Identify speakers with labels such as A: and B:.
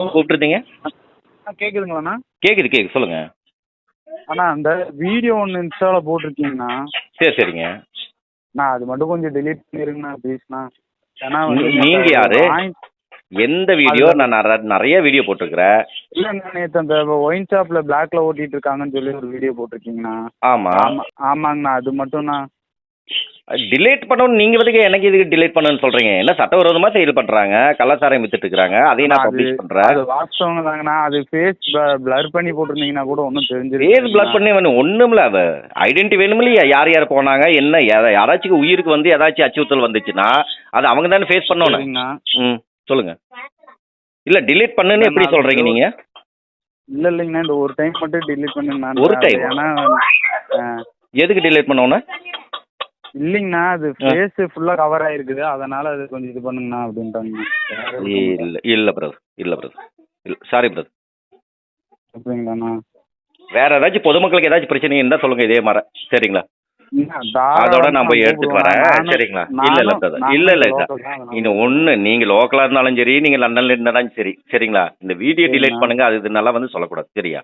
A: கூப்பிட்டுருந்தீங்க
B: கேட்குதுங்களாண்ணா
A: கேட்குது கேட்குது சொல்லுங்கள்
B: அண்ணா அந்த வீடியோ ஒன்று இன்ஸ்டாவில் போட்டிருக்கீங்கண்ணா.
A: சரி சரிங்க.
B: நான் அது மட்டும் கொஞ்சம் delete பண்ணிருங்கண்ணா ப்ளீஸ்ண்ணா ஏன்னா
A: நீ- நீங்க யாரு? எந்த வீடியோ? நான் நிற- நிறைய வீடியோ போட்டிருக்கிறேன்
B: இல்லைண்ணா நேற்று அந்த ஒயின் ஷாப்பில் பிளாக்ல ஓட்டிட்டு இருக்காங்கன்னு சொல்லி ஒரு வீடியோ போட்டிருக்கீங்கண்ணா.
A: ஆமாம்
B: ஆமாம் ஆமாங்கண்ணா அது மட்டும்ண்ணா.
A: டிலேட் பண்ணணும் நீங்கள் வந்துக்கு எனக்கு இதுக்கு டிலேட் பண்ணணும்னு சொல்கிறீங்க என்ன சட்டவிரோதமாக செயல் பண்ணுறாங்க கள்ளச்சாரம் வித்துட்டு இருக்கிறாங்க அதையும் நான்
B: அது-
A: பப்ளிஷ் பண்ணுறேன்
B: அது வாஸ்தவங்க தாங்கண்ணா. அது ஃபேஸ் பிளர் பண்ணி போட்டிருந்தீங்கன்னா கூட ஒன்றும்
A: ஏது
B: தெரிஞ்சிருக்கு
A: பிளாக் பண்ணி வேணும் ஒன்றும்ல அவ. ஐடென்டி வேணும் இல்லையா யார் யார் போனாங்க? என்ன? யாராச்சும் உயிருக்கு வந்து ஏதாச்சும் அச்சுறுத்தல் வந்துச்சுன்னா அது அவங்க தானே ஃபேஸ் பண்ணணும். ம் சொல்லுங்க. இல்லை டிலீட் பண்ணுன்னு எப்படி சொல்கிறீங்க
B: வந்து-
A: நீங்கள்
B: இல்லை இல்லைங்கண்ணா. இந்த ஒரு டைம் மட்டும் delete பண்ணுங்கண்ணா.
A: ஒரு time?
B: ஏன்னா
A: எதுக்கு டிலீட் பண்ணோன்னு
B: இல்லைங்கண்ணா அது ஃபேஸ் ஃபுல்லாக கவர் ஆயிருக்குது. அதனால அது கொஞ்சம் இது பண்ணுங்கண்ணா அப்படின்ட்டாங்க.
A: இல்லை இல்லை பிரதர் இல்லை பிரதர் இல்லை சாரி பிரதர்
B: அப்படிங்களாண்ணா?
A: வேற ஏதாச்சும் பொதுமக்களுக்கு ஏதாச்சும் பிரச்சனை இருந்தால் சொல்லுங்க இதே மாதிரி. சரிங்களா? அதோட நான் போய் எடுத்துட்டு. வரேன். சரிங்களா? இல்லை இல்லை பிரதர் இல்லை இல்லை சார். இந்த ஒன்று நீங்கள் லோக்கலாக இருந்தாலும் சரி நீங்கள் லண்டனில் இருந்தாலும் சரி சரிங்களா? இந்த வீடியோ. டிலீட் பண்ணுங்க அது இது நல்லா வந்து சொல்லக்கூடாது. சரியா?